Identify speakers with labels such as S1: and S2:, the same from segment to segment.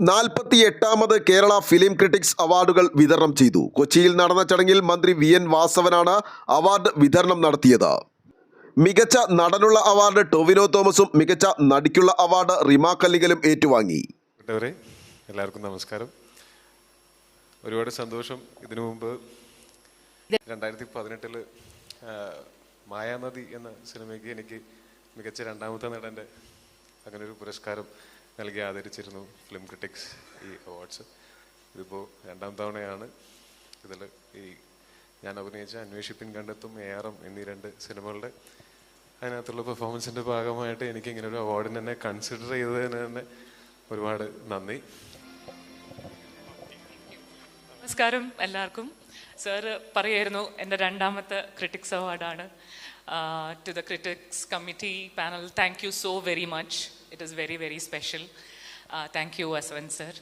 S1: നാൽപ്പത്തി എട്ടാമത് Kerala film critics അവാർഡുകൾ വിതരണം ചെയ്തു. കൊച്ചിയിൽ നടന്ന ചടങ്ങിൽ മന്ത്രി വി എൻ വാസവനാണ് അവാർഡ് വിതരണം നടത്തിയത്. മികച്ച നടനുള്ള അവാർഡ് ടോവിനോ തോമസും മികച്ച നടിക്കുള്ള അവാർഡ് റിമ കല്ലികലും ഏറ്റുവാങ്ങി.
S2: എല്ലാവർക്കും നമസ്കാരം. ഒരുപാട് സന്തോഷം. ഇതിനു മുമ്പ് രണ്ടായിരത്തി പതിനെട്ടിൽ മായാനദി എന്ന സിനിമയ്ക്ക് എനിക്ക് മികച്ച രണ്ടാമത്തെ നടന്റെ അങ്ങനെ ഒരു പുരസ്കാരം നൽകി ആദരിച്ചിരുന്നു ഫിലിം ക്രിറ്റിക്സ് ഈ അവാർഡ്സ് ഇതിപ്പോൾ രണ്ടാം തവണയാണ് ഇതിൽ ഈ ഞാൻ അഭിനയിച്ച അന്വേഷിപ്പിൻ കണ്ടെത്തും എ ആർ എം എന്നീ രണ്ട് സിനിമകളുടെ അതിനകത്തുള്ള പെർഫോമൻസിന്റെ ഭാഗമായിട്ട് എനിക്ക് ഇങ്ങനെ ഒരു അവാർഡിന് തന്നെ കൺസിഡർ ചെയ്തതിന് തന്നെ ഒരുപാട് നന്ദി.
S3: നമസ്കാരം എല്ലാവർക്കും. സർ പറയായിരുന്നു എന്റെ രണ്ടാമത്തെ ക്രിട്ടിക്സ് അവാർഡാണ് to the critics committee panel thank you so very much It is very very special thank you Aswan sir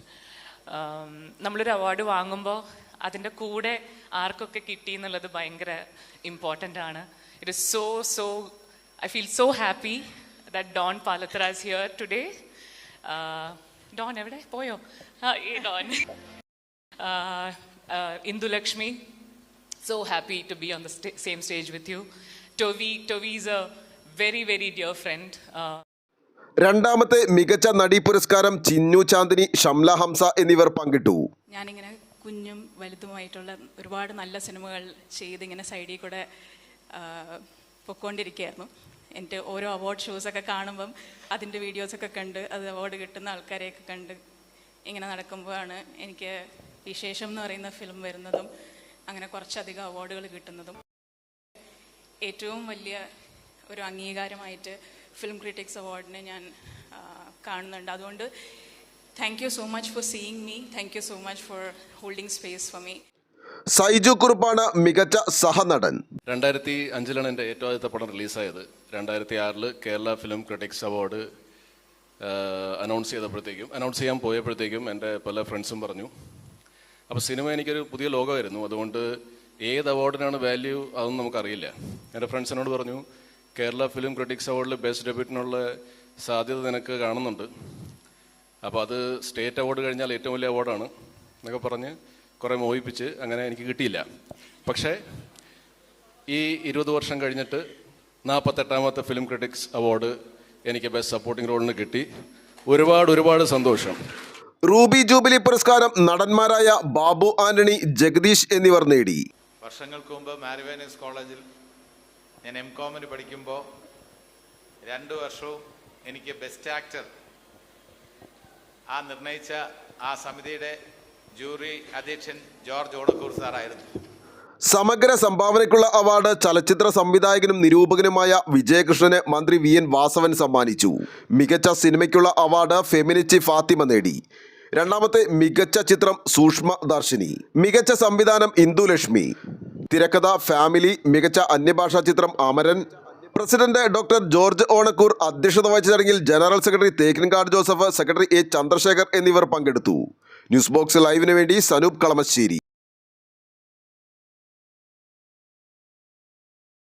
S3: നമ്മളൊരു അവാർഡ് വാങ്ങുമ്പോൾ അതിൻ്റെ കൂടെ ആർക്കൊക്കെ കിട്ടി എന്നുള്ളത് ഭയങ്കര ഇമ്പോർട്ടൻ്റ് ആണ് it is so so I feel so happy that Don Palathra is here today Don എവിടെ പോയോ ആ ഈ Don uh, uh, Indu Lakshmi. So happy to be on the sta- same stage with you. Tovi, Tovi is a very, very dear friend. Uh,
S1: രണ്ടാമത്തെ മികച്ച നടി പുരസ്കാരം ചിന്നു ചാന്ദിനി ഷംല ഹംസ എന്നിവർ പങ്കിട്ടു.
S4: ഞാനിങ്ങനെ കുഞ്ഞും വലുതുമായിട്ടുള്ള ഒരുപാട് നല്ല സിനിമകൾ ചെയ്ത് ഇങ്ങനെ സൈഡിൽ കൂടെ പൊക്കോണ്ടിരിക്കുകയായിരുന്നു. എന്റെ ഓരോ അവാർഡ് ഷോസൊക്കെ കാണുമ്പം അതിന്റെ വീഡിയോസൊക്കെ കണ്ട് അത് അവാർഡ് കിട്ടുന്ന ആൾക്കാരെയൊക്കെ കണ്ട് ഇങ്ങനെ നടക്കുമ്പോഴാണ് എനിക്ക് വിശേഷം എന്ന് പറയുന്ന ഫിലിം വരുന്നതും അങ്ങനെ കുറച്ചധികം അവാർഡുകൾ കിട്ടുന്നതും. ഏറ്റവും വലിയ ഒരു അംഗീകാരമായിട്ട് ഫിലിം ക്രിറ്റിക്സ് അവാർഡിനെ ഞാൻ കാണുന്നുണ്ട്. അതുകൊണ്ട് thank you so much for seeing me thank you so much for holding space for me
S1: Saiju കുറുപ്പാണ് മികച്ച സഹനടൻ.
S5: രണ്ടായിരത്തി അഞ്ചിലാണ് എന്റെ ഏറ്റവും ആദ്യത്തെ പടം റിലീസായത്. രണ്ടായിരത്തി ആറിൽ Kerala film critics award announce ചെയ്തപ്പോഴത്തേക്കും announce ചെയ്യാൻ പോയപ്പോഴത്തേക്കും എന്റെ പല ഫ്രണ്ട്സും പറഞ്ഞു അപ്പോൾ സിനിമ എനിക്കൊരു പുതിയ ലോകമായിരുന്നു. അതുകൊണ്ട് ഏത് അവാർഡിനാണ് വാല്യൂ അതൊന്നും നമുക്കറിയില്ല. എന്റെ ഫ്രണ്ട്സിനോട് പറഞ്ഞു കേരള ഫിലിം ക്രിറ്റിക്സ് അവാർഡിൽ ബെസ്റ്റ് ഡെബ്യൂട്ടിനുള്ള സാധ്യത നിനക്ക് കാണുന്നുണ്ട്. അപ്പോൾ അത് സ്റ്റേറ്റ് അവാർഡ് കഴിഞ്ഞാൽ ഏറ്റവും വലിയ അവാർഡാണ് എന്നൊക്കെ പറഞ്ഞ് കുറേ മോഹിപ്പിച്ച് അങ്ങനെ എനിക്ക് കിട്ടിയില്ല. പക്ഷേ ഈ ഇരുപത് വർഷം കഴിഞ്ഞിട്ട് നാൽപ്പത്തെട്ടാമത്തെ ഫിലിം ക്രിറ്റിക്സ് അവാർഡ് എനിക്ക് ബെസ്റ്റ് സപ്പോർട്ടിംഗ് റോളിന് കിട്ടി. ഒരുപാട് ഒരുപാട് സന്തോഷം.
S1: റൂബി ജൂബിലി പുരസ്കാരം നടന്മാരായ ബാബു ആന്റണി ജഗദീഷ് എന്നിവർ നേടി.
S6: വർഷങ്ങൾക്ക് മുമ്പ് മാരിവേനസ് കോളേജിൽ ഞാൻ എം കോമിന് പഠിക്കുമ്പോൾ രണ്ട് വർഷവും എനിക്ക് ബെസ്റ്റ് ആക്ടർ ആ നിർണയിച്ച ആ സമിതിയുടെ ജൂറി അധ്യക്ഷൻ ജോർജ് ഓടക്കൂർ സാറായിരുന്നു.
S1: സമഗ്ര സംഭാവനയ്ക്കുള്ള അവാർഡ് ചലച്ചിത്ര സംവിധായകനും നിരൂപകനുമായ വിജയകൃഷ്ണന് മന്ത്രി വി എൻ വാസവൻ സമ്മാനിച്ചു. മികച്ച സിനിമയ്ക്കുള്ള അവാർഡ് ഫെമിനിച്ചി ഫാത്തിമ നേടി. രണ്ടാമത്തെ മികച്ച ചിത്രം സൂക്ഷ്മ ദർശിനി മികച്ച സംവിധാനം ഇന്ദുലക്ഷ്മി. തിരക്കഥ ഫാമിലി മികച്ച അന്യഭാഷാ ചിത്രം Amaran. President doctor George Onakkoor അധ്യക്ഷത വഹിച്ച ചടങ്ങിൽ general secretary Thekkinkad Joseph secretary A Chandrashekhar എന്നിവർ പങ്കെടുത്തു. ന്യൂസ് ബോക്സ് ലൈവിന് വേണ്ടി സനൂപ് കളമശ്ശേരി.